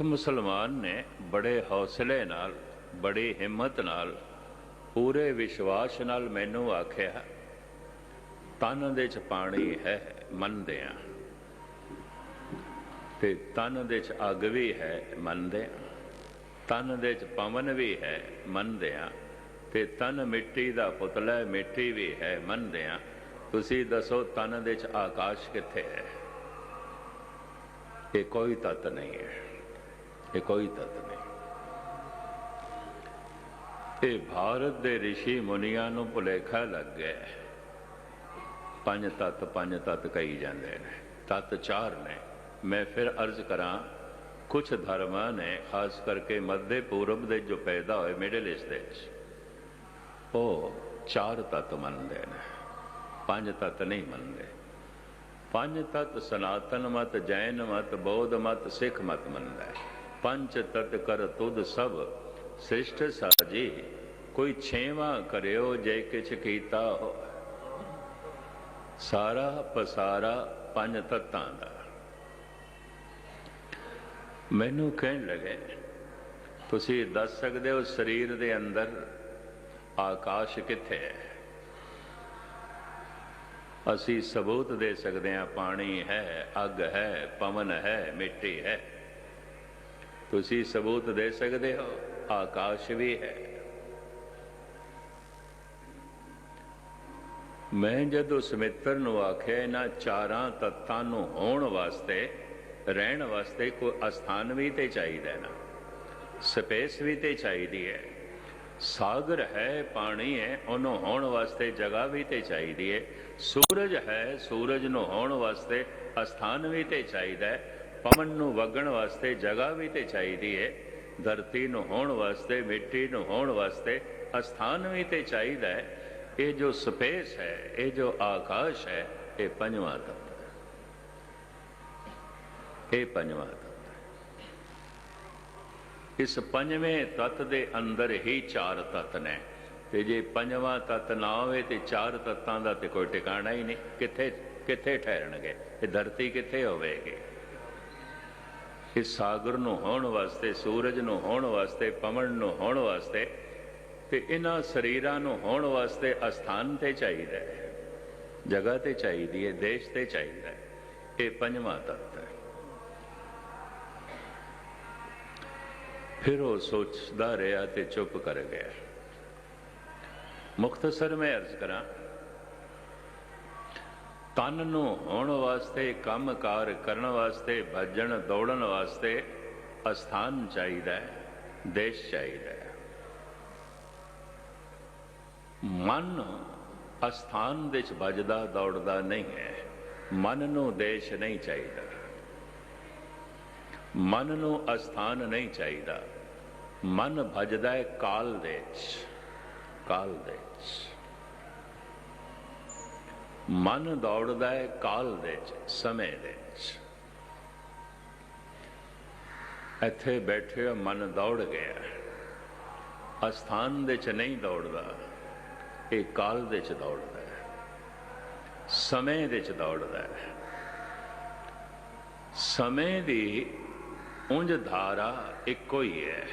ਉਸ ਮੁਸਲਮਾਨ ਨੇ ਬੜੇ ਹੌਸਲੇ ਨਾਲ ਬੜੀ ਹਿੰਮਤ ਨਾਲ ਪੂਰੇ ਵਿਸ਼ਵਾਸ ਨਾਲ ਮੈਨੂੰ ਆਖਿਆ ਤਨ ਦੇ ਚ ਪਾਣੀ ਹੈ ਮੰਨਦੇ ਆ ਤੇ ਤਨ ਦੇ ਚ ਅੱਗ ਵੀ ਹੈ ਮੰਨਦੇ ਆ ਤਨ ਦੇ ਚ ਪਵਨ ਵੀ ਹੈ ਮੰਨਦੇ ਆ ਤੇ ਤਨ ਮਿੱਟੀ ਦਾ ਪੁਤਲਾ ਹੈ, ਮਿੱਟੀ ਵੀ ਹੈ ਮੰਨਦੇ ਆ ਤੁਸੀਂ ਦੱਸੋ ਤਨ ਦੇ ਚ ਆਕਾਸ਼ ਕਿੱਥੇ ਹੈ? ਇਹ ਕੋਈ ਤਤ ਨਹੀਂ ਹੈ। ਇਹ ਕੋਈ ਤਤ ਨਹੀਂ। ਇਹ ਭਾਰਤ ਦੇ ઋષਿ ਮੁਨੀਆਂ ਨੂੰ ਭੁਲੇਖਾ ਲੱਗ ਗਿਆ ਪੰਜ ਤਤ ਪੰਜ ਤਤ ਕਹੀ ਜਾਂਦੇ ਨੇ। ਤਤ ਚਾਰ ਨੇ। ਮੈਂ ਫਿਰ ਅਰਜ਼ ਕਰਾਂ ਕੁਝ ਧਰਮਾਂ ਨੇ, ਖਾਸ ਕਰਕੇ ਮੱਧੇ ਪੂਰਬ ਦੇ ਜੋ ਪੈਦਾ ਹੋਏ ਮਿਡਲ ਈਸਟ ਦੇ ਵਿੱਚ, ਉਹ ਚਾਰ ਤਤ ਮੰਨਦੇ ਨੇ। ਪੰਜ ਤਤ ਨਹੀਂ ਮੰਨਦੇ। ਪੰਜ ਤਤ ਸਨਾਤਨ ਮਤ, ਜੈਨ ਮਤ, ਬੌਧ ਮਤ, ਸਿੱਖ ਮਤ ਮੰਨਦਾ ਹੈ। ਪੰਜ ਤਤ ਕਰ ਤੁਧ ਸਭ, ਸ੍ਰਿਸ਼ਟ ਸਾਜੀ, ਕੋਈ ਛੇਵਾਂ ਕਰਿਓ ਜੇ ਕਿਛ ਕੀਤਾ ਹੋ। ਸਾਰਾ ਪਸਾਰਾ ਪੰਜ ਤਤਾਂ ਦਾ। ਮੈਨੂੰ ਕਹਿਣ ਲੱਗੇ, ਤੁਸੀਂ ਦੱਸ ਸਕਦੇ ਹੋ ਸਰੀਰ ਦੇ ਅੰਦਰ ਆਕਾਸ਼ ਕਿੱਥੇ ਹੈ? ਅਸੀਂ ਸਬੂਤ ਦੇ ਸਕਦੇ ਹਾਂ, ਪਾਣੀ ਹੈ, ਅੱਗ ਹੈ, ਪਵਨ ਹੈ, ਮਿੱਟੀ ਹੈ। ਤੁਸੀਂ ਸਬੂਤ ਦੇ ਸਕਦੇ ਹੋ, ਆਕਾਸ਼ ਵੀ ਹੈ। ਮੈਂ ਜਦੋਂ ਸਮਿੱਤਰ ਨੂੰ ਆਖਿਆ, ਇਹਨਾਂ ਚਾਰਾਂ ਤੱਤਾਂ ਨੂੰ ਹੋਣ ਵਾਸਤੇ, ਰਹਿਣ ਵਾਸਤੇ ਕੋਈ ਅਸਥਾਨ ਵੀ ਤੇ ਚਾਹੀਦਾ ਨਾ? ਸਪੇਸ ਵੀ ਤੇ ਚਾਹੀਦੀ ਹੈ। ਸਾਗਰ ਹੈ, ਪਾਣੀ ਹੈ, ਉਹਨੂੰ ਹੋਣ ਵਾਸਤੇ ਜਗ੍ਹਾ ਵੀ ਤੇ ਚਾਹੀਦੀ ਹੈ। ਸੂਰਜ ਹੈ, ਸੂਰਜ ਨੂੰ ਹੋਣ ਵਾਸਤੇ ਅਸਥਾਨ ਵੀ ਤੇ ਚਾਹੀਦਾ ਹੈ। ਪਵਨ ਨੂੰ ਵਗਣ ਵਾਸਤੇ ਜਗ੍ਹਾ ਵੀ ਤੇ ਚਾਹੀਦੀ ਹੈ ਧਰਤੀ ਨੂੰ ਹੋਣ ਵਾਸਤੇ, ਮਿੱਟੀ ਨੂੰ ਹੋਣ ਵਾਸਤੇ ਅਸਥਾਨ ਵੀ ਤੇ ਚਾਹੀਦਾ ਹੈ ਇਹ ਜੋ ਸਪੇਸ ਹੈ, ਇਹ ਜੋ ਆਕਾਸ਼ ਹੈ, ਇਹ ਪੰਜਵਾਂ ਤੱਤ ਇਹ ਪੰਜਵਾਂ ਤੱਤ ਇਸ ਪੰਜਵੇਂ ਤੱਤ ਦੇ ਅੰਦਰ ਹੀ ਚਾਰ ਤੱਤ ਨੇ। ਤੇ ਜੇ ਪੰਜਵਾਂ ਤੱਤ ਨਾ ਹੋਵੇ ਤੇ ਚਾਰ ਤੱਤਾਂ ਦਾ ਤੇ ਕੋਈ ਟਿਕਾਣਾ ਹੀ ਨਹੀਂ। ਕਿੱਥੇ ਕਿੱਥੇ ਠਹਿਰਣਗੇ ਇਹ ਧਰਤੀ ਕਿੱਥੇ ਹੋਵੇਗੀ? ਇਸ ਸਾਗਰ ਨੂੰ ਹੋਣ ਵਾਸਤੇ, ਸੂਰਜ ਨੂੰ ਹੋਣ ਵਾਸਤੇ, ਪਵਨ ਨੂੰ ਹੋਣ ਵਾਸਤੇ ਤੇ ਇਹਨਾਂ ਸਰੀਰਾਂ ਨੂੰ ਹੋਣ ਵਾਸਤੇ ਅਸਥਾਨ ਤੇ ਚਾਹੀਦਾ ਹੈ। ਜਗ੍ਹਾ ਤੇ ਚਾਹੀਦੀ ਹੈ, ਦੇਸ਼ ਤੇ ਚਾਹੀਦਾ ਹੈ। ਇਹ ਪੰਜਵਾਂ ਤੱਤ ਹੈ। ਫਿਰ ਉਹ ਸੋਚਦਾ ਰਿਹਾ ਤੇ ਚੁੱਪ ਕਰ ਗਿਆ। ਮੁਖਤਸਰ ਮੈਂ ਅਰਜ਼ ਕਰਾਂ ਤਨ ਨੂੰ ਹੋਣ ਵਾਸਤੇ ਕੰਮਕਾਰ ਕਰਨ ਵਾਸਤੇ, ਭੱਜਣ, ਦੌੜਨ ਵਾਸਤੇ ਅਸਥਾਨ ਚਾਹੀਦਾ ਹੈ, ਦੇਸ਼ ਚਾਹੀਦਾ ਹੈ। ਮਨ ਅਸਥਾਨ ਦੇ ਚ ਦੌੜਦਾ ਨਹੀਂ ਹੈ। ਮਨ ਨੂੰ ਦੇਸ਼ ਨਹੀਂ ਚਾਹੀਦਾ। ਮਨ ਨੂੰ ਅਸਥਾਨ ਨਹੀਂ ਚਾਹੀਦਾ। ਮਨ ਭਜਦਾ ਹੈ ਕਾਲ ਦੇ ਚ ਕਾਲ ਦੇ ਮਨ ਦੌੜਦਾ ਹੈ ਕਾਲ ਦੇ ਚ ਸਮੇਂ ਦੇ ਚ ਇੱਥੇ ਬੈਠੇ ਹੋ ਮਨ ਦੌੜ ਗਿਆ। ਅਸਥਾਨ ਦੇ ਚ ਨਹੀਂ ਦੌੜਦਾ, ਇਹ ਕਾਲ ਦੇ ਚ ਦੌੜਦਾ ਹੈ। ਸਮੇਂ ਦੇ ਚ ਦੌੜਦਾ ਹੈ। ਸਮੇਂ ਦੀ ਉਂਝ ਧਾਰਾ ਇੱਕੋ ਹੀ ਹੈ,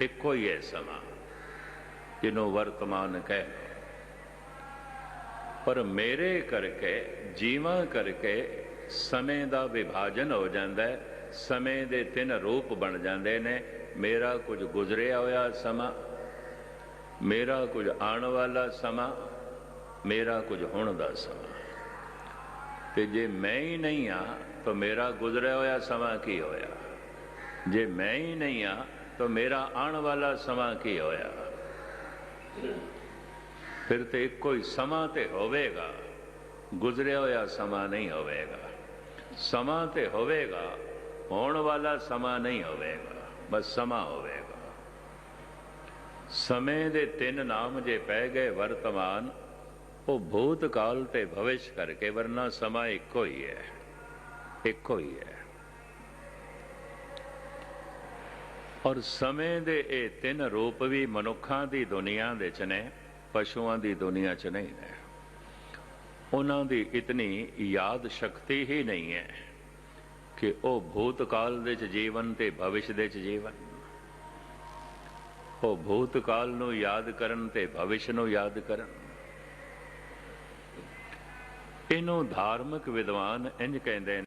ਇੱਕੋ ਹੀ ਹੈ ਸਮਾਂ, ਜਿਹਨੂੰ ਵਰਤਮਾਨ ਕਹੇ ਪਰ ਮੇਰੇ ਕਰਕੇ, ਜੀਵਾਂ ਕਰਕੇ ਸਮੇਂ ਦਾ ਵਿਭਾਜਨ ਹੋ ਜਾਂਦਾ ਹੈ। ਸਮੇਂ ਦੇ ਤਿੰਨ ਰੂਪ ਬਣ ਜਾਂਦੇ ਨੇ। ਮੇਰਾ ਕੁਝ ਗੁਜ਼ਰਿਆ ਹੋਇਆ ਸਮਾਂ, ਮੇਰਾ ਕੁਝ ਆਉਣ ਵਾਲਾ ਸਮਾਂ, ਮੇਰਾ ਕੁਝ ਹੁਣ ਦਾ ਸਮਾਂ। ਤੇ ਜੇ ਮੈਂ ਹੀ ਨਹੀਂ ਆ ਤਾਂ ਮੇਰਾ ਗੁਜ਼ਰਿਆ ਹੋਇਆ ਸਮਾਂ ਕੀ ਹੋਇਆ? ਜੇ ਮੈਂ ਹੀ ਨਹੀਂ ਆ ਤਾਂ ਮੇਰਾ ਆਉਣ ਵਾਲਾ ਸਮਾਂ ਕੀ ਹੋਇਆ? ਫਿਰ ਤੇ ਇੱਕੋ ਹੀ ਸਮਾਂ ਤੇ ਹੋਵੇਗਾ। ਗੁਜ਼ਰਿਆ ਹੋਇਆ ਸਮਾਂ ਨਹੀਂ ਹੋਵੇਗਾ। ਸਮਾਂ ਤੇ ਹੋਵੇਗਾ, ਹੋਣ ਵਾਲਾ ਸਮਾਂ ਨਹੀਂ ਹੋਵੇਗਾ, ਬਸ ਸਮਾਂ ਹੋਵੇਗਾ। ਸਮੇਂ ਦੇ ਤਿੰਨ ਨਾਮ ਜੇ ਪੈ ਗਏ ਵਰਤਮਾਨ, ਉਹ ਭੂਤ ਕਾਲ ਤੇ ਭਵਿਸ਼ ਕਰਕੇ, ਵਰਨਾ ਸਮਾਂ ਇੱਕੋ ਹੀ ਹੈ। ਇੱਕੋ ਹੀ ਹੈ। ਔਰ ਸਮੇਂ ਦੇ ਇਹ ਤਿੰਨ ਰੂਪ ਵੀ ਮਨੁੱਖਾਂ ਦੀ ਦੁਨੀਆ ਦੇ ਚ ਨੇ। ਪਸ਼ੂਆਂ ਦੀ ਦੁਨੀਆ ਚ ਨਹੀਂ ਨੇ। ਉਹਨਾਂ ਦੀ ਇਤਨੀ ਯਾਦ ਸ਼ਕਤੀ ਹੀ ਨਹੀਂ ਹੈ ਕਿ ਉਹ ਭੂਤ ਕਾਲ ਦੇ ਚ ਜੀਵਨ ਤੇ ਭਵਿਸ਼ ਦੇ ਚ ਜੀਵਨ। ਉਹ ਭੂਤ ਕਾਲ ਨੂੰ ਯਾਦ ਕਰਨ ਤੇ ਭਵਿਸ਼ ਨੂੰ ਯਾਦ ਕਰਨ। ਇਹਨੂੰ ਧਾਰਮਿਕ ਵਿਦਵਾਨ ਇੰਜ ਕਹਿੰਦੇ ਨੇ,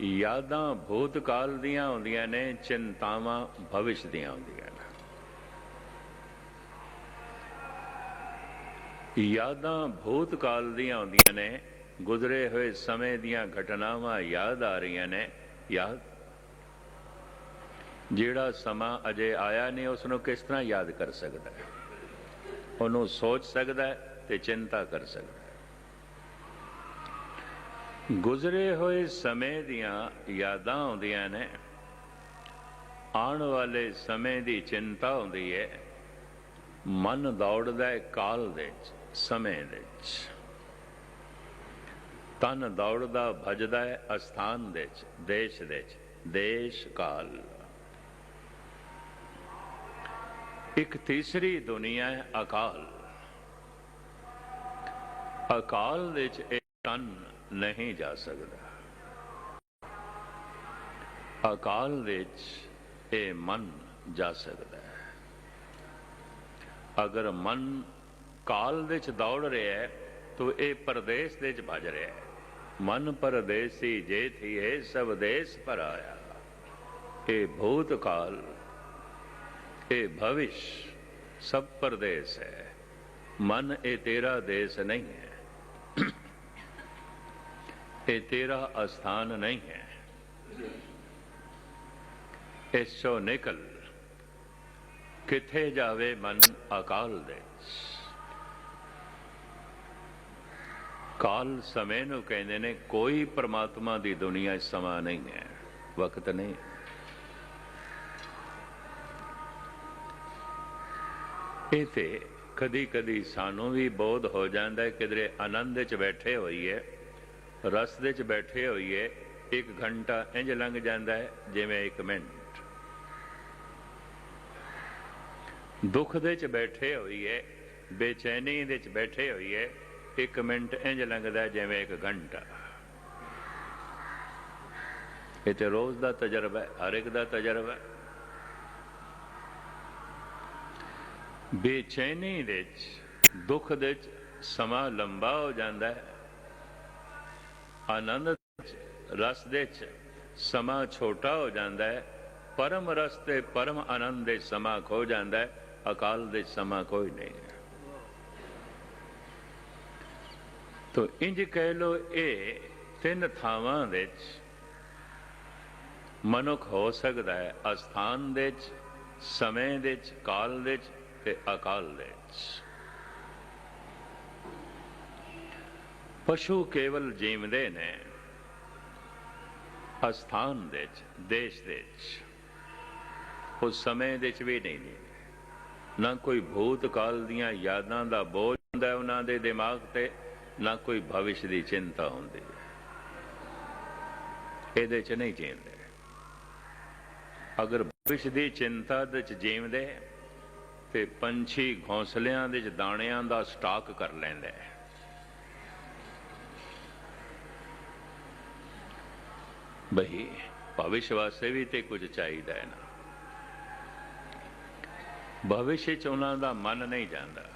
ਯਾਦਾਂ ਭੂਤ ਕਾਲ ਦੀਆਂ ਹੁੰਦੀਆਂ ਨੇ, ਚਿੰਤਾਵਾਂ ਭਵਿਸ਼ ਦੀਆਂ ਹੁੰਦੀਆਂ ਨੇ ਯਾਦਾਂ ਭੂਤ ਕਾਲ ਦੀਆਂ ਆਉਂਦੀਆਂ ਨੇ, ਗੁਜ਼ਰੇ ਹੋਏ ਸਮੇਂ ਦੀਆਂ ਘਟਨਾਵਾਂ ਯਾਦ ਆ ਰਹੀਆਂ ਨੇ। ਯਾਦ? ਜਿਹੜਾ ਸਮਾਂ ਅਜੇ ਆਇਆ ਨਹੀਂ ਉਸ ਨੂੰ ਕਿਸ ਤਰ੍ਹਾਂ ਯਾਦ ਕਰ ਸਕਦਾ ਹੈ? ਉਹਨੂੰ ਸੋਚ ਸਕਦਾ ਹੈ ਤੇ ਚਿੰਤਾ ਕਰ ਸਕਦਾ ਹੈ। ਗੁਜ਼ਰੇ ਹੋਏ ਸਮੇਂ ਦੀਆਂ ਯਾਦਾਂ ਆਉਂਦੀਆਂ ਨੇ, ਆਉਣ ਵਾਲੇ ਸਮੇਂ ਦੀ ਚਿੰਤਾ ਹੁੰਦੀ ਹੈ, ਮਨ ਦੌੜਦਾ ਹੈ ਕਾਲ ਦੇ ਵਿੱਚ। ਸਮੇਂ ਵਿੱਚ। ਤਨ ਦੌੜਦਾ ਭਜਦਾ ਹੈ ਅਸਥਾਨ ਦੇ ਵਿੱਚ, ਦੇਸ਼ ਦੇ ਵਿੱਚ, ਦੇਸ਼ ਕਾਲ। ਇੱਕ ਤੀਸਰੀ ਦੁਨੀਆ ਹੈ ਅਕਾਲ। ਅਕਾਲ ਵਿੱਚ ਇਹ ਤਨ ਨਹੀਂ ਜਾ ਸਕਦਾ। ਅਕਾਲ ਦੇ ਵਿੱਚ ਇਹ ਮਨ ਜਾ ਸਕਦਾ ਹੈ। ਅਗਰ ਮਨ ਕਾਲ ਦੇ ਚ ਦੌੜ ਰਿਹਾ ਹੈ, ਤਾਂ ਇਹ ਪਰਦੇਸ ਦੇ ਚ ਭਜ ਰਿਹਾ ਹੈ। ਮਨ ਪਰਦੇਸੀ ਜੇ ਥੀਏ, ਸਭ ਦੇਸ ਪਰ ਆਇਆ। ਇਹ ਭੂਤ ਕਾਲ, ਇਹ ਭਵਿਸ਼ ਸਭ ਪਰਦੇਸ ਹੈ। ਮਨ ਇਹ ਤੇਰਾ ਦੇਸ਼ ਨਹੀਂ ਹੈ। ਇਹ ਤੇਰਾ ਅਸਥਾਨ ਨਹੀਂ ਹੈ। ਇਸ ਚੋਂ ਨਿਕਲ, ਕਿੱਥੇ ਜਾਵੇ ਮਨ ਅਕਾਲ ਦੇ ਕਾਲ ਸਮੇਂ ਨੂੰ ਕਹਿੰਦੇ ਨੇ, ਕੋਈ ਪ੍ਰਮਾਤਮਾ ਦੀ ਦੁਨੀਆ 'ਚ ਸਮਾਂ ਨਹੀਂ ਹੈ। ਵਕਤ ਨਹੀਂ। ਇਹ ਕਦੀ ਕਦੀ ਸਾਨੂੰ ਵੀ ਬੋਧ ਹੋ ਜਾਂਦਾ ਹੈ, ਕਿਧਰੇ ਆਨੰਦ 'ਚ ਬੈਠੇ ਹੋਈਏ, ਰਸ ਦੇ ਵਿੱਚ ਬੈਠੇ ਹੋਈਏ, ਇੱਕ ਘੰਟਾ ਇੰਜ ਲੰਘ ਜਾਂਦਾ ਹੈ, ਜਿਵੇਂ ਇੱਕ ਮਿੰਟ। ਦੁੱਖ ਦੇ ਵਿੱਚ ਬੈਠੇ ਹੋਈਏ, ਬੇਚੈਨੀ ਦੇ ਵਿੱਚ ਬੈਠੇ ਹੋਈਏ ਇੱਕ ਮਿੰਟ ਇੰਜ ਲੰਘਦਾ ਹੈ ਜਿਵੇਂ ਇੱਕ ਘੰਟਾ। ਇਹ ਤੇ ਰੋਜ਼ ਦਾ ਤਜਰਬਾ ਹੈ, ਹਰ ਇੱਕ ਦਾ ਤਜਰਬਾ ਹੈ। ਬੇਚੈਨੀ ਦੇ 'ਚ ਦੁੱਖ ਦੇ 'ਚ ਸਮਾਂ ਲੰਬਾ ਹੋ ਜਾਂਦਾ ਹੈ। ਆਨੰਦ ਰਸ ਦੇ ਵਿੱਚ ਸਮਾਂ ਛੋਟਾ ਹੋ ਜਾਂਦਾ ਹੈ। ਪਰਮ ਰਸ ਤੇ ਪਰਮ ਆਨੰਦ ਦੇ ਸਮਾਂ ਖੋ ਜਾਂਦਾ ਹੈ। ਅਕਾਲ ਦੇ ਸਮਾਂ ਕੋਈ ਨਹੀਂ ਹੈ ਤੋ ਇੰਜ ਕਹਿ ਲੋ ਇਹ ਤਿੰਨ ਥਾਵਾਂ ਵਿੱਚ ਮਨੁੱਖ ਹੋ ਸਕਦਾ ਹੈ। ਅਸਥਾਨ ਦੇ ਵਿੱਚ, ਸਮੇਂ ਦੇ ਵਿੱਚ, ਕਾਲ ਦੇ ਵਿੱਚ ਤੇ ਅਕਾਲ ਦੇ ਵਿੱਚ। ਪਸ਼ੂ ਕੇਵਲ ਜੀਵਦੇ ਨੇ ਅਸਥਾਨ ਦੇ ਵਿੱਚ, ਦੇਸ਼ ਦੇ ਵਿੱਚ। ਉਸ ਸਮੇਂ ਦੇ ਵਿੱਚ ਵੀ ਨਹੀਂ ਨੇ। ਨਾ ਕੋਈ ਭੂਤ ਕਾਲ ਦੀਆਂ ਯਾਦਾਂ ਦਾ ਬੋਝ ਹੁੰਦਾ ਉਹਨਾਂ ਦੇ ਦਿਮਾਗ ਤੇ ਨਾ ਕੋਈ ਭਵਿਸ਼ ਦੀ ਚਿੰਤਾ ਹੁੰਦੀ। ਇਹਦੇ ਚ ਨਹੀਂ ਜੀਂਦੇ। ਅਗਰ ਭਵਿਸ਼ ਦੀ ਚਿੰਤਾ ਦੇ ਚ ਜੀਵਦੇ ਤੇ ਪੰਛੀ ਘੋਂਸਲਿਆਂ ਦੇ ਚ ਦਾਣਿਆਂ ਦਾ ਸਟਾਕ ਕਰ ਲੈਂਦਾ। ਬਈ, ਭਵਿਸ਼ ਵਾਸਤੇ ਵੀ ਤੇ ਕੁਝ ਚਾਹੀਦਾ ਹੈ ਨਾ। ਭਵਿਸ਼ ਚ ਉਹਨਾਂ ਦਾ ਮਨ ਨਹੀਂ ਜਾਂਦਾ।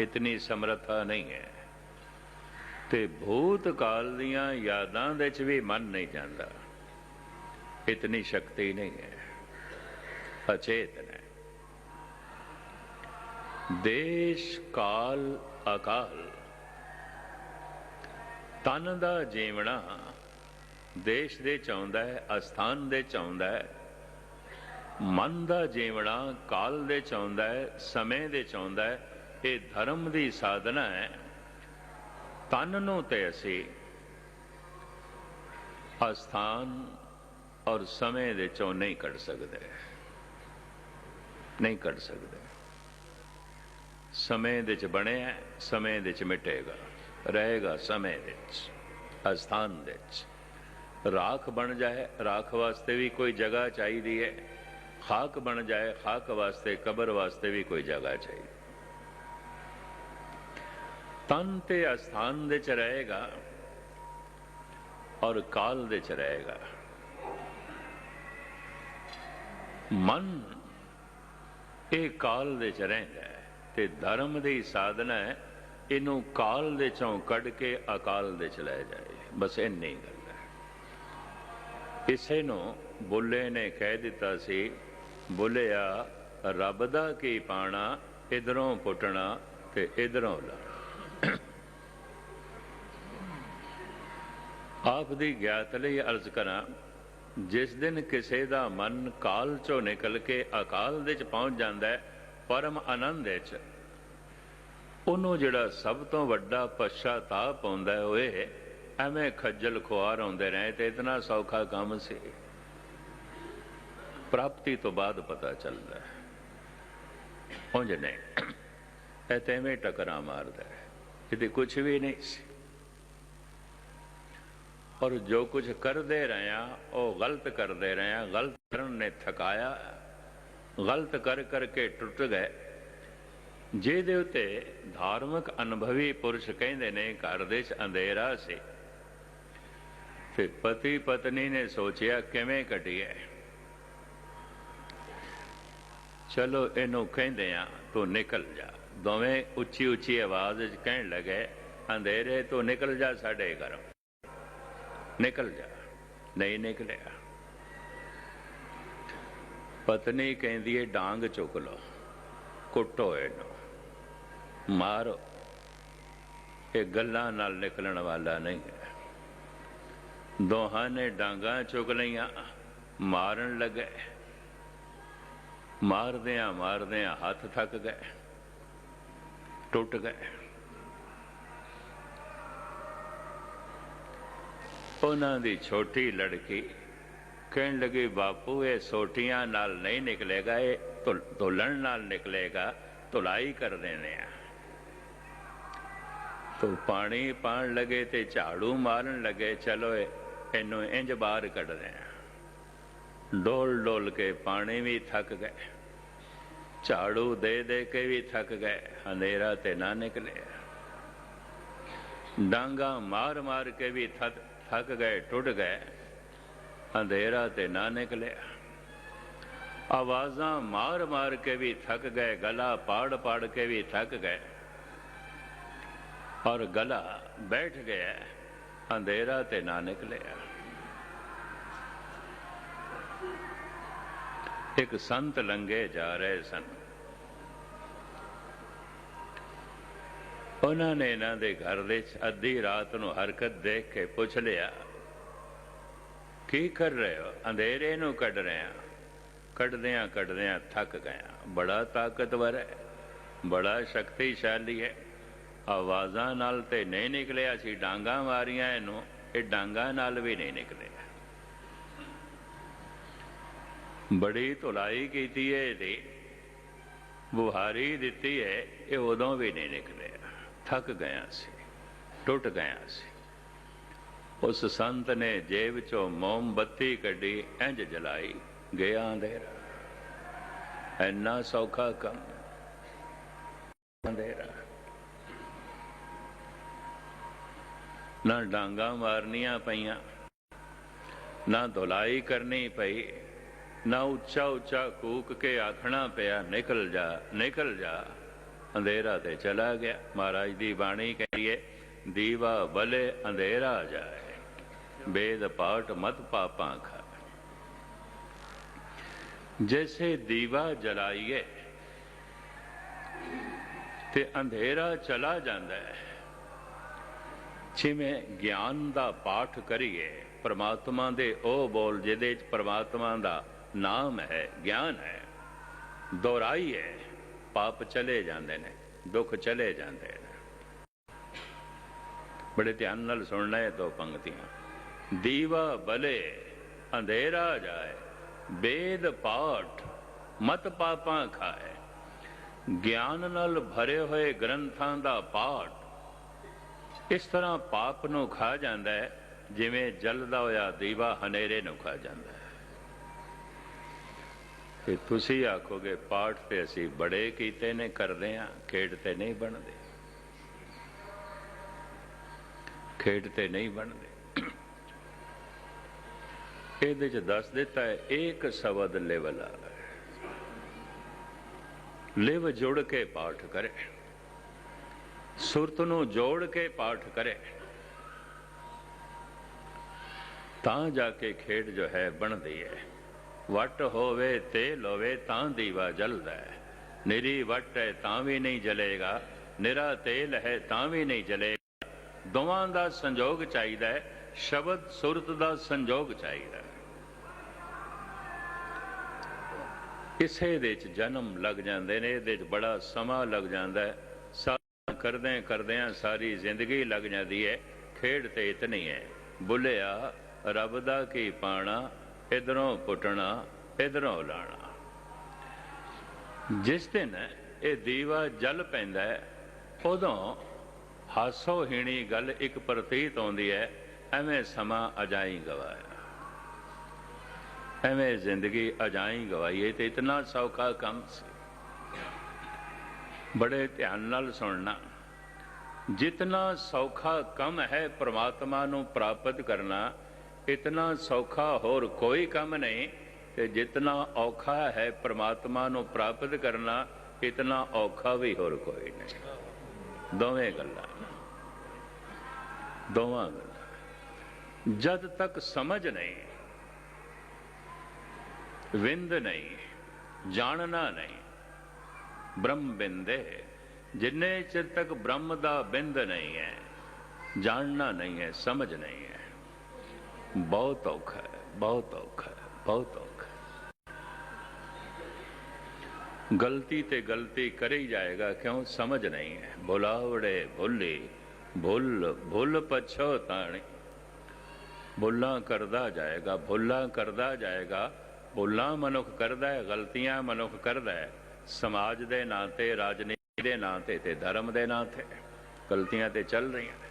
ਇਤਨੀ ਸਮਰੱਥਾ ਨਹੀਂ ਹੈ। ਤੇ ਭੂਤ ਕਾਲ ਦੀਆਂ ਯਾਦਾਂ ਦੇ ਚ ਵੀ ਮਨ ਨਹੀਂ ਜਾਂਦਾ। ਇਤਨੀ ਸ਼ਕਤੀ ਨਹੀਂ ਹੈ। ਅਚੇਤਨ ਹੈ ਦੇਸ਼, ਕਾਲ, ਅਕਾਲ। ਤਨ ਦਾ ਜੀਵਣਾ ਦੇਸ਼ ਦੇ ਚਾਹੁੰਦਾ ਹੈ, ਅਸਥਾਨ ਦੇ ਚਾਹੁੰਦਾ ਹੈ। ਮਨ ਦਾ ਜੀਵਣਾ ਕਾਲ ਦੇ ਚਾਹੁੰਦਾ ਹੈ, ਸਮੇਂ ਦੇ ਚਾਹੁੰਦਾ ਹੈ। ਇਹ ਧਰਮ ਦੀ ਸਾਧਨਾ ਹੈ। ਤਨ ਨੂੰ ਤੇ ਅਸੀਂ ਅਸਥਾਨ ਔਰ ਸਮੇਂ ਦੇ ਚੋਂ ਨਹੀਂ ਕੱਢ ਸਕਦੇ। ਨਹੀਂ ਕੱਢ ਸਕਦੇ। ਸਮੇਂ ਦੇ ਚ ਬਣਿਆ, ਸਮੇਂ ਦੇ ਚ ਮਿਟੇਗਾ। ਰਹੇਗਾ ਸਮੇਂ ਵਿੱਚ ਅਸਥਾਨ ਵਿੱਚ ਰਾਖ ਬਣ ਜਾਏ, ਰਾਖ ਵਾਸਤੇ ਵੀ ਕੋਈ ਜਗ੍ਹਾ ਚਾਹੀਦੀ ਹੈ। ਖਾਕ ਬਣ ਜਾਏ, ਖਾਕ ਵਾਸਤੇ, ਕਬਰ ਵਾਸਤੇ ਵੀ ਕੋਈ ਜਗ੍ਹਾ ਚਾਹੀਦੀ ਤਨ ਤੇ ਅਸਥਾਨ ਦੇ ਚ ਰਹੇਗਾ ਔਰ ਕਾਲ ਦੇ ਚ ਰਹੇਗਾ। ਮਨ ਇਹ ਕਾਲ ਦੇ ਚ ਰਹਿੰਦਾ ਹੈ ਤੇ ਧਰਮ ਦੀ ਸਾਧਨਾ ਹੈ, ਇਹਨੂੰ ਕਾਲ ਦੇ ਚੋਂ ਕੱਢ ਕੇ ਅਕਾਲ ਦੇ ਚ ਲੈ ਜਾਏ। ਬਸ ਇੰਨੀ ਗੱਲ ਹੈ। ਇਸੇ ਨੂੰ ਬੁੱਲੇ ਨੇ ਕਹਿ ਦਿੱਤਾ ਸੀ, ਬੁੱਲਿਆ, ਰੱਬ ਦਾ ਕੀ ਪਾਣਾ, ਇਧਰੋਂ ਪੁੱਟਣਾ ਤੇ ਇਧਰੋਂ ਲਾਣਾ ਆਪ ਦੀ ਗਿਆਤ ਲਈ ਅਰਜ਼ ਕਰਾਂ, ਜਿਸ ਦਿਨ ਕਿਸੇ ਦਾ ਮਨ ਕਾਲ ਚੋਂ ਨਿਕਲ ਕੇ ਅਕਾਲ ਦੇ ਚ ਪਹੁੰਚ ਜਾਂਦਾ ਹੈ, ਪਰਮ ਆਨੰਦ ਵਿੱਚ ਉਹਨੂੰ ਜਿਹੜਾ ਸਭ ਤੋਂ ਵੱਡਾ ਪਛਤਾਪ ਆਉਂਦਾ ਹੈ, ਓਏ, ਐਵੇਂ ਖੱਜਲ ਖੁਆਰ ਆਉਂਦੇ ਰਹੇ ਤੇ ਇਤਨਾ ਸੌਖਾ ਕੰਮ ਸੀ। ਪ੍ਰਾਪਤੀ ਤੋਂ ਬਾਅਦ ਪਤਾ ਚੱਲਦਾ ਹੈ। ਉਂਝ ਨਹੀਂ, ਇਹ ਤੇ ਐਵੇਂ ਟਕਰਾ ਮਾਰਦਾ ਹੈ। ਇਹਦੇ ਕੁਝ ਵੀ ਨਹੀਂ ਸੀ। ਔਰ ਜੋ ਕੁਝ ਕਰਦੇ ਰਹੇ ਆ ਉਹ ਗਲਤ ਕਰਦੇ ਰਹੇ ਆ ਗਲਤ ਕਰਨ ਨੇ ਥਕਾਇਆ, ਗਲਤ ਕਰ ਕਰਕੇ ਟੁੱਟ ਗਏ। ਜਿਹਦੇ ਉਤੇ ਧਾਰਮਿਕ ਅਨੁਭਵੀ ਪੁਰਸ਼ ਕਹਿੰਦੇ ਨੇ, ਘਰ ਦੇ ਚ ਅੰਧੇਰਾ ਸੀ। ਤੇ ਪਤੀ ਪਤਨੀ ਨੇ ਸੋਚਿਆ, ਕਿਵੇਂ ਕੱਢੀਏ? ਚਲੋ ਇਹਨੂੰ ਕਹਿੰਦੇ ਆ, ਤੂੰ ਨਿਕਲ ਜਾ। ਦੋਵੇਂ ਉੱਚੀ ਉੱਚੀ ਆਵਾਜ਼ ਵਿੱਚ ਕਹਿਣ ਲੱਗੇ, ਅੰਧੇਰੇ ਤੋਂ ਨਿਕਲ ਜਾ ਸਾਡੇ ਘਰੋਂ। ਨਿਕਲ ਜਾ। ਨਹੀਂ ਨਿਕਲਿਆ। ਪਤਨੀ ਕਹਿੰਦੀ ਏ, ਡਾਂਗ ਚੁੱਕ ਲੋ ਕੁੱਟੋ ਇਹਨੂੰ। ਮਾਰੋ। ਇਹ ਗੱਲਾਂ ਨਾਲ ਨਿਕਲਣ ਵਾਲਾ ਨਹੀਂ ਹੈ। ਦੋਹਾਂ ਨੇ ਡਾਂਗਾ ਚੁੱਕ ਲਈਆਂ। ਮਾਰਨ ਲੱਗੇ। ਮਾਰਦਿਆਂ ਮਾਰਦਿਆਂ ਹੱਥ ਥੱਕ ਗਏ। ਟੁੱਟ ਗਏ। ਉਹਨਾਂ ਦੀ ਛੋਟੀ ਲੜਕੀ ਕਹਿਣ ਲੱਗੀ, ਬਾਪੂ, ਇਹ ਸੋਟੀਆਂ ਨਾਲ ਨਹੀਂ ਨਿਕਲੇਗਾ, ਇਹ ਧੁੱਲਣ ਨਾਲ ਨਿਕਲੇਗਾ, ਧੁਲਾਈ ਕਰ ਦੇਣੇ ਆ। ਤੋ ਪਾਣੀ ਪਾਣ ਲਗੇ ਤੇ ਝਾੜੂ ਮਾਰਨ ਲੱਗੇ, ਚਲੋ ਇਹਨੂੰ ਇੰਜ ਬਾਹਰ ਕੱਢਦੇ ਆ। ਡੋਲ ਡੋਲ ਕੇ ਪਾਣੀ ਵੀ ਥੱਕ ਗਏ। ਝਾੜੂ ਦੇ ਦੇ ਕੇ ਵੀ ਥੱਕ ਗਏ। ਹਨੇਰਾ ਤੇ ਨਾ ਨਿਕਲੇ। ਡਾਂਗਾ ਮਾਰ ਮਾਰ ਕੇ ਵੀ ਥੱਕ ਥੱਕ ਗਏ, ਟੁੱਟ ਗਏ। ਅੰਧੇਰਾ ਤੇ ਨਾ ਨਿਕਲਿਆ ਆਵਾਜ਼ਾਂ ਮਾਰ ਮਾਰ ਕੇ ਵੀ ਥੱਕ ਗਏ, ਗਲਾ ਪਾੜ ਪਾੜ ਕੇ ਵੀ ਥੱਕ ਗਏ। ਔਰ ਗਲਾ ਬੈਠ ਗਿਆ। ਅੰਧੇਰਾ ਤੇ ਨਾ ਨਿਕਲਿਆ ਇੱਕ ਸੰਤ ਲੰਗੇ ਜਾ ਰਹੇ ਸਨ। ਉਹਨਾਂ ਨੇ ਇਹਨਾਂ ਦੇ ਘਰ ਦੇ ਅੱਧੀ ਰਾਤ ਨੂੰ ਹਰਕਤ ਦੇਖ ਕੇ ਪੁੱਛ ਲਿਆ, ਕੀ ਕਰ ਰਹੇ ਹੋ? ਅੰਧੇਰੇ ਨੂੰ ਕੱਢ ਰਹੇ ਆ ਕੱਢਦਿਆਂ ਕੱਢਦਿਆਂ ਥੱਕ ਗਿਆ ਬੜਾ ਤਾਕਤਵਰ ਹੈ, ਬੜਾ ਸ਼ਕਤੀਸ਼ਾਲੀ ਹੈ। ਆਵਾਜ਼ਾਂ ਨਾਲ ਤੇ ਨਹੀਂ ਨਿਕਲਿਆ ਸੀ, ਡਾਂਗਾ ਮਾਰੀਆਂ ਇਹਨੂੰ, ਇਹ ਡਾਂਗਾ ਨਾਲ ਵੀ ਨਹੀਂ ਨਿਕਲਿਆ ਬੜੀ ਧੁਲਾਈ ਕੀਤੀ ਹੈ ਇਹਦੀ। ਬੁਹਾਰੀ ਦਿੱਤੀ ਹੈ, ਇਹ ਉਦੋਂ ਵੀ ਨਹੀਂ ਨਿਕਲਿਆ। ਥੱਕ ਗਿਆ ਸੀ, ਟੁੱਟ ਗਿਆ ਸੀ। ਉਸ ਸੰਤ ਨੇ ਜੇਬ ਚੋਂ ਮੋਮਬੱਤੀ ਕੱਢੀ ਇੰਜ ਜਲਾਈ, ਗਿਆ ਅੰਧੇਰਾ। ਐਨਾ ਸੌਖਾ ਕੰਮ। ਅੰਧੇਰਾ। ਨਾ ਡਾਂਗਾ ਮਾਰਨੀਆਂ ਪਈਆਂ, ਨਾ ਧੁਲਾਈ ਕਰਨੀ ਪਈ। ਨਾ ਉੱਚਾ ਉੱਚਾ ਕੂਕ ਕੇ ਆਖਣਾ ਪਿਆ, ਨਿਕਲ ਜਾ ਨਿਕਲ ਜਾ। ਅੰਧੇਰਾ ਤੇ ਚਲਾ ਗਿਆ। ਮਹਾਰਾਜ ਦੀ ਬਾਣੀ ਕਹੀਏ, ਦੀਵਾ ਬਲੇ ਅੰਧੇਰਾ ਜਾਏ। ਬੇਦ ਪਾਠ ਮਤ ਪਾਪਾਂ ਖਾ ਜੈਸੇ ਦੀਵਾ ਜਲਾਈਏ, ਤੇ ਅੰਧੇਰਾ ਚਲਾ ਜਾਂਦਾ ਹੈ। ਜਿਵੇਂ ਗਿਆਨ ਦਾ ਪਾਠ ਕਰੀਏ, ਪ੍ਰਮਾਤਮਾ ਦੇ ਉਹ ਬੋਲ ਜਿਹਦੇ ਵਿੱਚ ਪ੍ਰਮਾਤਮਾ ਦਾ ਨਾਮ ਹੈ, ਗਿਆਨ ਹੈ। ਦੁਹਰਾਈਏ ਪਾਪ ਚਲੇ ਜਾਂਦੇ ਨੇ, ਦੁੱਖ ਚਲੇ ਜਾਂਦੇ ਨੇ। ਬੜੇ ਧਿਆਨ ਨਾਲ ਸੁਣਨਾ ਹੈ ਦੋ ਪੰਕਤੀਆਂ। ਦੀਵਾ ਬਲੇ, ਅੰਧੇਰਾ ਜਾਏ, ਵੇਦ ਪਾਠ, ਮਤ ਪਾਪਾਂ ਖਾਏ। ਗਿਆਨ ਨਾਲ ਭਰੇ ਹੋਏ ਗ੍ਰੰਥਾਂ ਦਾ ਪਾਠ। ਇਸ ਤਰ੍ਹਾਂ ਪਾਪ ਨੂੰ ਖਾ ਜਾਂਦਾ ਹੈ, ਜਿਵੇਂ ਜਲਦਾ ਹੋਇਆ ਦੀਵਾ ਹਨੇਰੇ ਨੂੰ ਖਾ ਜਾਂਦਾ ਹੈ। ਤੇ ਤੁਸੀਂ ਆਖੋਗੇ ਪਾਠ ਤੇ ਅਸੀਂ ਬੜੇ ਕੀਤੇ ਨੇ, ਕਰਦੇ ਆ ਖੇਡ ਤੇ ਨਹੀਂ ਬਣਦੇ। ਖੇਡ ਤੇ ਨਹੀਂ ਬਣਦੇ। ਇਹਦੇ ਚ ਦੱਸ ਦਿੱਤਾ ਹੈ, ਏਕ ਸ਼ਬਦ ਲੇਵਲਾ ਲਿਵ ਜੁੜ ਕੇ ਪਾਠ ਕਰੇ। ਸੁਰਤ ਨੂੰ ਜੋੜ ਕੇ ਪਾਠ ਕਰੇ। ਤਾਂ ਜਾ ਕੇ ਖੇਡ ਜੋ ਹੈ ਬਣਦੀ ਹੈ। ਵਟ ਹੋਵੇ ਤੇਲ ਹੋਵੇ ਤਾਂ ਦੀਵਾ ਜਲਦਾ ਹੈ। ਨਿਰੀ ਵਟ ਹੈ ਤਾਂ ਵੀ ਨਹੀਂ ਜਲੇਗਾ, ਨਿਰਾ ਤੇਲ ਹੈ ਤਾਂ ਵੀ ਨਹੀਂ ਜਲੇਗਾ। ਦੋਵਾਂ ਦਾ ਸੰਜੋਗ ਚਾਹੀਦਾ ਹੈ, ਸ਼ਬਦ ਸੁਰਤ ਦਾ ਸੰਜੋਗ ਚਾਹੀਦਾ ਹੈ। ਇਸੇ ਦੇ ਚ ਜਨਮ ਲੱਗ ਜਾਂਦੇ ਨੇ, ਇਹਦੇ ਚ ਬੜਾ ਸਮਾਂ ਲੱਗ ਜਾਂਦਾ ਹੈ। ਸਾਰਾ ਕਰਦੇ ਕਰਦਿਆਂ ਸਾਰੀ ਜ਼ਿੰਦਗੀ ਲੱਗ ਜਾਂਦੀ ਹੈ। ਖੇਡ ਤੇ ਇਤਨੀ ਹੈ। ਬੁਲਿਆ, ਰੱਬ ਦਾ ਕੀ ਪਾਣਾ ਇਧਰੋਂ ਪੁੱਟਣਾ, ਇਧਰੋਂ ਲਾਣਾ। ਜਿਸ ਦਿਨ ਇਹ ਦੀਵਾ ਜਲ ਪੈਂਦਾ ਹੈ, ਉਦੋਂ ਹਾਸੋ ਹੀਣੀ ਗੱਲ ਇੱਕ ਪ੍ਰਤੀਤ ਆਉਂਦੀ ਹੈ, ਐਵੇਂ ਸਮਾਂ ਅਜਾਈ ਗਵਾਇਆ ਐਵੇਂ ਜ਼ਿੰਦਗੀ ਅਜਾਈ ਗਵਾਈ ਇਹ ਤੇ ਇਤਨਾ ਸੌਖਾ ਕੰਮ ਸੀ। ਬੜੇ ਧਿਆਨ ਨਾਲ ਸੁਣਨਾ। ਜਿਤਨਾ ਸੌਖਾ ਕੰਮ ਹੈ, ਪ੍ਰਮਾਤਮਾ ਨੂੰ ਪ੍ਰਾਪਤ ਕਰਨਾ ਇਤਨਾ ਸੌਖਾ ਹੋਰ ਕੋਈ ਕੰਮ ਨਹੀਂ ਕਿ ਜਿਤਨਾ ਔਖਾ ਹੈ ਪ੍ਰਮਾਤਮਾ ਨੂੰ ਪ੍ਰਾਪਤ ਕਰਨਾ, ਇਤਨਾ ਔਖਾ ਵੀ ਹੋਰ ਕੋਈ ਨਹੀਂ। ਦੋਵੇਂ ਗੱਲਾਂ। ਦੋਵਾਂ ਗੱਲਾਂ। ਜਦ ਤੱਕ ਸਮਝ ਨਹੀਂ, ਵਿੰਦ ਨਹੀਂ, ਜਾਣਨਾ ਨਹੀਂ, ਬ੍ਰਹਮ ਬਿੰਦੇ, ਜਿੰਨੇ ਚਿਰ ਤੱਕ ਬ੍ਰਹਮ ਦਾ ਬਿੰਦ ਨਹੀਂ ਹੈ, ਜਾਣਨਾ ਨਹੀਂ ਹੈ, ਸਮਝ ਨਹੀਂ ਹੈ ਬਹੁਤ ਔਖਾ ਹੈ ਬਹੁਤ ਔਖਾ ਹੈ ਬਹੁਤ ਔਖਾ ਗਲਤੀ ਤੇ ਗਲਤੀ ਕਰੇ ਹੀ ਜਾਏਗਾ ਕਿਉਂ ਸਮਝ ਨਹੀਂ ਹੈ ਬੁਲਾਵੜੇ ਭੁੱਲੀ ਭੁੱਲ ਭੁੱਲ ਪਛੋਤਾਣੀ ਭੁੱਲਾਂ ਕਰਦਾ ਜਾਏਗਾ ਭੁੱਲਾਂ ਕਰਦਾ ਜਾਏਗਾ ਭੁੱਲਾਂ ਮਨੁੱਖ ਕਰਦਾ ਹੈ ਗਲਤੀਆਂ ਮਨੁੱਖ ਕਰਦਾ ਹੈ ਸਮਾਜ ਦੇ ਨਾਂ ਤੇ ਰਾਜਨੀਤੀ ਦੇ ਨਾਂ ਤੇ ਤੇ ਧਰਮ ਦੇ ਨਾਂ ਤੇ ਗਲਤੀਆਂ ਤੇ ਚੱਲ ਰਹੀਆਂ ਨੇ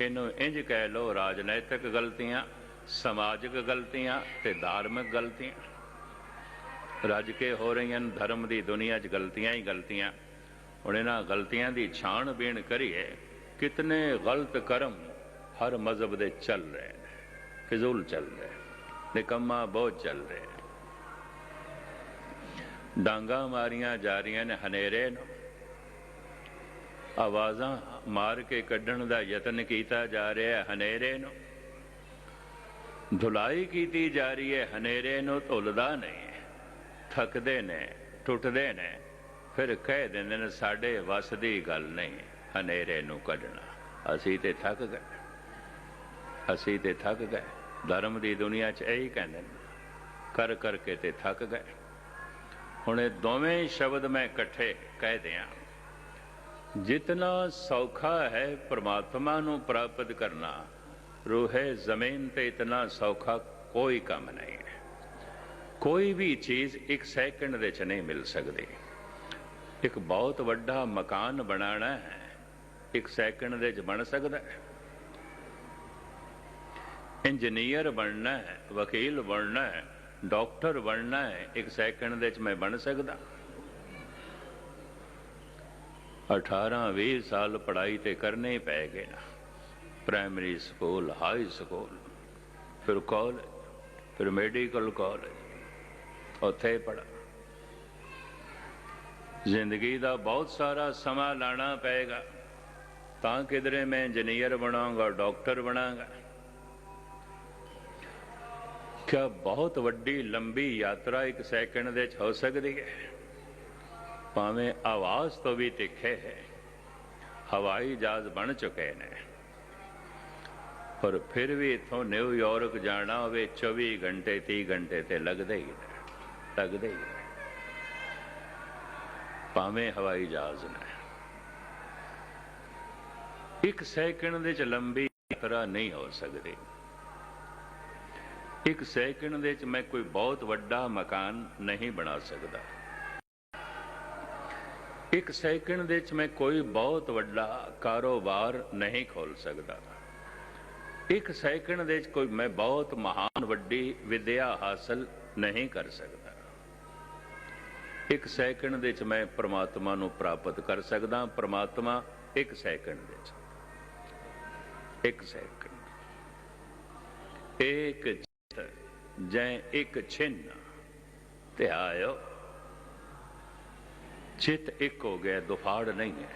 ਇਹਨੂੰ ਇੰਜ ਕਹਿ ਲੋ ਰਾਜਨੈਤਿਕ ਗਲਤੀਆਂ, ਸਮਾਜਿਕ ਗਲਤੀਆਂ ਤੇ ਧਾਰਮਿਕ ਗਲਤੀਆਂ। ਰੱਜ ਕੇ ਹੋ ਰਹੀਆਂ ਧਰਮ ਦੀ ਦੁਨੀਆ 'ਚ ਗਲਤੀਆਂ ਹੀ ਗਲਤੀਆਂ। ਹੁਣ ਇਹਨਾਂ ਗਲਤੀਆਂ ਦੀ ਛਾਣਬੀਣ ਕਰੀਏ, ਕਿਤਨੇ ਗਲਤ ਕਰਮ ਹਰ ਮਜ਼ਹਬ ਦੇ ਚੱਲ ਰਹੇ ਨੇ, ਫਿਜ਼ੂਲ ਚੱਲ ਰਹੇ ਨਿਕੰਮਾ ਬਹੁਤ ਚੱਲ ਰਹੇ ਡਾਂਗਾ ਮਾਰੀਆਂ ਜਾ ਰਹੀਆਂ ਨੇ ਹਨੇਰੇ ਨੂੰ। ਆਵਾਜ਼ਾਂ ਮਾਰ ਕੇ ਕੱਢਣ ਦਾ ਯਤਨ ਕੀਤਾ ਜਾ ਰਿਹਾ ਹੈ ਹਨੇਰੇ ਨੂੰ। ਧੁਲਾਈ ਕੀਤੀ ਜਾ ਰਹੀ ਹੈ ਹਨੇਰੇ ਨੂੰ, ਧੁੱਲਦਾ ਨਹੀਂ। ਥੱਕਦੇ ਨੇ, ਟੁੱਟਦੇ ਨੇ। ਫਿਰ ਕਹਿ ਦਿੰਦੇ ਨੇ, ਸਾਡੇ ਵੱਸ ਦੀ ਗੱਲ ਨਹੀਂ ਹਨੇਰੇ ਨੂੰ ਕੱਢਣਾ। ਅਸੀਂ ਤੇ ਥੱਕ ਗਏ। ਅਸੀਂ ਤੇ ਥੱਕ ਗਏ। ਧਰਮ ਦੀ ਦੁਨੀਆ 'ਚ ਇਹੀ ਕਹਿੰਦੇ ਨੇ। ਕਰ ਕਰਕੇ ਤੇ ਥੱਕ ਗਏ। ਹੁਣ ਇਹ ਦੋਵੇਂ ਸ਼ਬਦ ਮੈਂ ਇਕੱਠੇ ਕਹਿ ਦਿਆਂ। ਜਿਤਨਾ ਸੌਖਾ ਹੈ ਪ੍ਰਮਾਤਮਾ ਨੂੰ ਪ੍ਰਾਪਤ ਕਰਨਾ, ਰੂਹੇ ਜ਼ਮੀਨ ਤੇ ਇਤਨਾ ਸੌਖਾ ਕੋਈ ਕੰਮ ਨਹੀਂ ਹੈ। ਕੋਈ ਵੀ ਚੀਜ਼ ਇੱਕ ਸੈਕਿੰਡ ਦੇ ਚ ਨਹੀਂ ਮਿਲ ਸਕਦੀ। ਇੱਕ ਬਹੁਤ ਵੱਡਾ ਮਕਾਨ ਬਣਾਉਣਾ ਹੈ, ਇੱਕ ਸੈਕਿੰਡ ਦੇ ਚ ਬਣ ਸਕਦਾ ਹੈ। ਇੰਜੀਨੀਅਰ ਬਣਨਾ ਹੈ, ਵਕੀਲ ਬਣਨਾ ਹੈ, ਡਾਕਟਰ ਬਣਨਾ ਹੈ, ਇੱਕ ਸੈਕਿੰਡ ਦੇ ਚ ਮੈਂ ਬਣ ਸਕਦਾ। 18 20 ਸਾਲ ਪੜ੍ਹਾਈ ਤੇ ਕਰਨੇ ਹੀ ਪੈ ਗਏ ਪ੍ਰਾਇਮਰੀ ਸਕੂਲ ਹਾਈ ਸਕੂਲ ਫਿਰ ਕਾਲਜ ਫਿਰ ਮੈਡੀਕਲ ਕਾਲਜ ਉੱਥੇ ਪੜਾ ਜ਼ਿੰਦਗੀ ਦਾ ਬਹੁਤ ਸਾਰਾ ਸਮਾਂ ਲਾਣਾ ਪਏਗਾ। ਤਾਂ ਕਿਧਰੇ ਮੈਂ ਇੰਜੀਨੀਅਰ ਬਣਾਂਗਾ ਡਾਕਟਰ ਬਣਾਂਗਾ। ਕਿਆ ਬਹੁਤ ਵੱਡੀ ਲੰਬੀ ਯਾਤਰਾ ਇੱਕ ਸੈਕਿੰਡ ਦੇ ਵਿੱਚ ਹੋ ਸਕਦੀ ਹੈ। ਭਾਵੇਂ ਆਵਾਜ਼ ਤੋਂ ਵੀ ਤਿੱਖੇ ਹੈ, ਹਵਾਈ ਜਹਾਜ਼ ਬਣ ਚੁੱਕੇ ਨੇ। ਪਰ ਫਿਰ ਵੀ ਇਥੋਂ ਨਿਊਯਾਰਕ ਜਾਣਾ ਹੋਵੇ 24 ਘੰਟੇ 30 ਘੰਟੇ ਤੇ ਲੱਗਦੇ ਹੀ ਨੇ, ਲੱਗਦੇ ਹੀ ਨੇ। ਭਾਵੇਂ ਹਵਾਈ ਜਹਾਜ਼ ਨੇ। ਇੱਕ ਸੈਕਿੰਡ ਦੇ ਚ ਲੰਬੀ ਯਾਤਰਾ ਨਹੀਂ ਹੋ ਸਕਦੀ। ਇੱਕ ਸੈਕਿੰਡ ਦੇ ਚ ਮੈਂ ਕੋਈ ਬਹੁਤ ਵੱਡਾ ਮਕਾਨ ਨਹੀਂ ਬਣਾ ਸਕਦਾ। ਇੱਕ ਸੈਕਿੰਡ ਦੇ ਚ ਮੈਂ ਕੋਈ ਬਹੁਤ ਵੱਡਾ ਕਾਰੋਬਾਰ ਨਹੀਂ ਖੋਲ ਸਕਦਾ। ਇੱਕ ਸੈਕਿੰਡ ਦੇ ਵਿੱਚ ਕੋਈ ਮੈਂ ਬਹੁਤ ਮਹਾਨ ਵੱਡੀ ਵਿਦਿਆ ਹਾਸਲ ਨਹੀਂ ਕਰ ਸਕਦਾ। ਇੱਕ ਸੈਕਿੰਡ ਦੇ ਚ ਮੈਂ ਪ੍ਰਮਾਤਮਾ ਨੂੰ ਪ੍ਰਾਪਤ ਕਰ ਸਕਦਾ। ਪ੍ਰਮਾਤਮਾ ਇੱਕ ਸੈਕਿੰਡ ਦੇ ਚ ਇੱਕ ਸੈਕਿੰਡ। ਇੱਕ ਚਿੱਤ ਜੈ ਇੱਕ ਛਿੰਨ। ਧਿਆਇਓ। ਚਿੱਤ ਇੱਕ ਹੋ ਗਿਆ ਦੁਫਾੜ ਨਹੀਂ ਹੈ।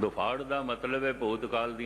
ਦੁਫਾੜ ਦਾ ਮਤਲਬ ਹੈ ਭੂਤਕਾਲ ਦੀਆਂ